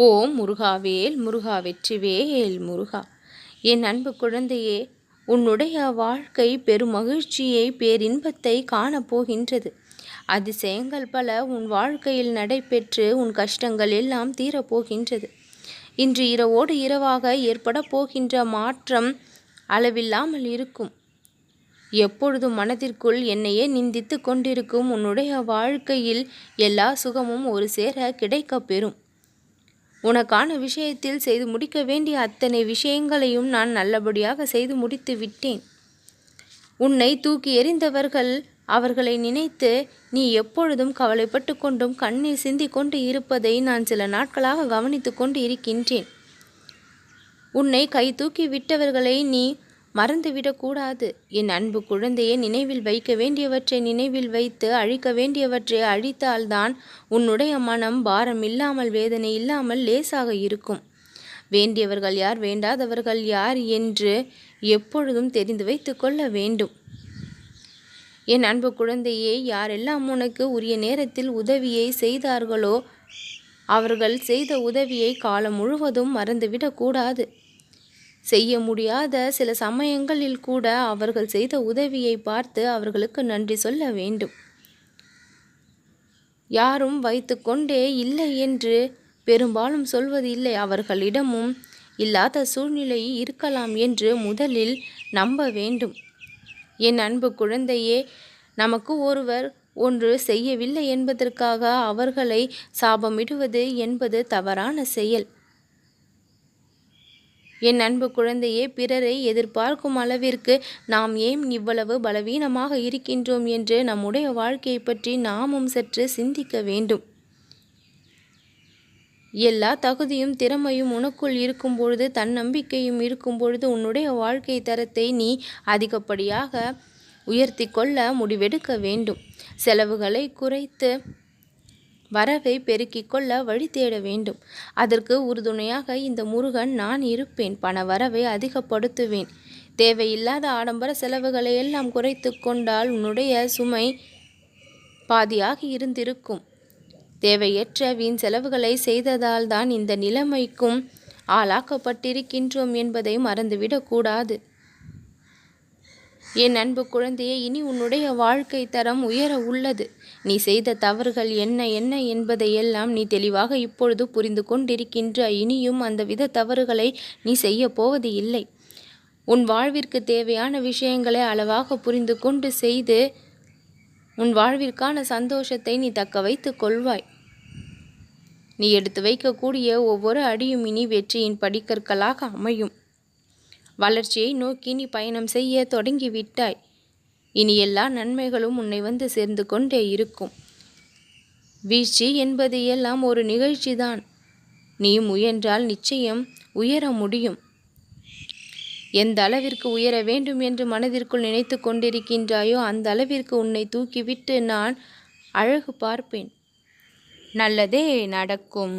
ஓம் முருகாவேல் முருகா வெற்றிவேல் முருகா. என் அன்பு குழந்தையே உன்னுடைய வாழ்க்கை பெருமகிழ்ச்சியை பேரின்பத்தை காணப்போகின்றது. அதிசயங்கள் பல உன் வாழ்க்கையில் நடைபெற்று உன் கஷ்டங்கள் எல்லாம் தீரப்போகின்றது. இன்று இரவோடு இரவாக ஏற்பட போகின்ற மாற்றம் அளவில்லாமல் இருக்கும். எப்பொழுதும் மனதிற்குள் என்னையே நிந்தித்து கொண்டிருக்கும் உன்னுடைய வாழ்க்கையில் எல்லா சுகமும் ஒரு சேர கிடைக்கப் பெறும். உனக்கான விஷயத்தில் செய்து முடிக்க வேண்டிய அத்தனை விஷயங்களையும் நான் நல்லபடியாக செய்து முடித்து விட்டேன். உன்னை தூக்கி எறிந்தவர்கள் அவர்களை நினைத்து நீ எப்பொழுதும் கவலைப்பட்டு கொண்டும் கண்ணீர் சிந்தி கொண்டு இருப்பதை நான் சில நாட்களாக கவனித்து கொண்டு இருக்கின்றேன். உன்னை கை தூக்கி விட்டவர்களை நீ மறந்துவிடக்கூடாது. என் அன்பு குழந்தையை நினைவில் வைக்க வேண்டியவற்றை நினைவில் வைத்து அழிக்க வேண்டியவற்றை அழித்தால்தான் உன்னுடைய மனம் பாரம் இல்லாமல் வேதனை இல்லாமல் லேசாக இருக்கும். வேண்டியவர்கள் யார் வேண்டாதவர்கள் யார் என்று எப்பொழுதும் தெரிந்து வைத்து கொள்ள வேண்டும். என் அன்பு குழந்தையே யாரெல்லாம் உனக்கு உரிய நேரத்தில் உதவியை செய்தார்களோ அவர்கள் செய்த உதவியை காலம் முழுவதும் மறந்துவிடக்கூடாது. செய்ய முடியாத சில சமயங்களில் கூட அவர்கள் செய்த உதவியை பார்த்து அவர்களுக்கு நன்றி சொல்ல வேண்டும். யாரும் வைத்துக்கொண்டே இல்லை என்று பெரும்பாலும் சொல்வது இல்லை அவர்களிடமும் இல்லாத சூழ்நிலை இருக்கலாம் என்று முதலில் நம்ப வேண்டும். என் அன்பு குழந்தையே நமக்கு ஒருவர் ஒன்று செய்யவில்லை என்பதற்காக அவர்களை சாபமிடுவது என்பது தவறான செயல். என் அன்பு குழந்தையே பிறரை எதிர்பார்க்கும் அளவிற்கு நாம் ஏன் இவ்வளவு பலவீனமாக இருக்கின்றோம் என்று நம்முடைய வாழ்க்கையை பற்றி நாமும் சற்று சிந்திக்க வேண்டும். எல்லா தகுதியும் திறமையும் உனக்குள் இருக்கும் பொழுது தன்னம்பிக்கையும் இருக்கும் பொழுது உன்னுடைய வாழ்க்கை தரத்தை நீ அதிகப்படியாக உயர்த்தி கொள்ள முடிவெடுக்க வேண்டும். செலவுகளை குறைத்து வரவை பெருக்கிக் கொள்ள வழி தேட வேண்டும். அதற்கு உறுதுணையாக இந்த முருகன் நான் இருப்பேன். பண வரவை அதிகப்படுத்துவேன். தேவையில்லாத ஆடம்பர செலவுகளை எல்லாம் குறைத்து கொண்டால் உன்னுடைய சுமை பாதியாக இருந்திருக்கும். தேவையற்ற வீண் செலவுகளை செய்ததால் தான் இந்த நிலைமைக்கும் ஆளாக்கப்பட்டிருக்கின்றோம் என்பதை மறந்துவிடக்கூடாது என் அன்பு குழந்தையே இனி உன்னுடைய வாழ்க்கை தரம் உயர உள்ளது. நீ செய்த தவறுகள் என்ன என்ன என்பதையெல்லாம் நீ தெளிவாக இப்பொழுது புரிந்து கொண்டிருக்கின்ற இனியும் அந்த வித தவறுகளை நீ செய்ய போவது இல்லை. உன் வாழ்விற்கு தேவையான விஷயங்களை அளவாக புரிந்து கொண்டு செய்து உன் வாழ்விற்கான சந்தோஷத்தை நீ தக்க வைத்து கொள்வாய். நீ எடுத்து வைக்கக்கூடிய ஒவ்வொரு அடியும் இனி வெற்றியின் படிக்கற்களாக அமையும். வளர்ச்சியை நோக்கி நீ பயணம் செய்ய தொடங்கிவிட்டாய். இனி எல்லா நன்மைகளும் உன்னை வந்து சேர்ந்து கொண்டே இருக்கும். வீழ்ச்சி என்பது எல்லாம் ஒரு நிகழ்ச்சிதான். நீ முயன்றால் நிச்சயம் உயர முடியும். எந்த அளவிற்கு உயர வேண்டும் என்று மனதிற்குள் நினைத்து கொண்டிருக்கின்றாயோ அந்த அளவிற்கு உன்னை தூக்கிவிட்டு நான் அழகு பார்ப்பேன். நல்லதே நடக்கும்.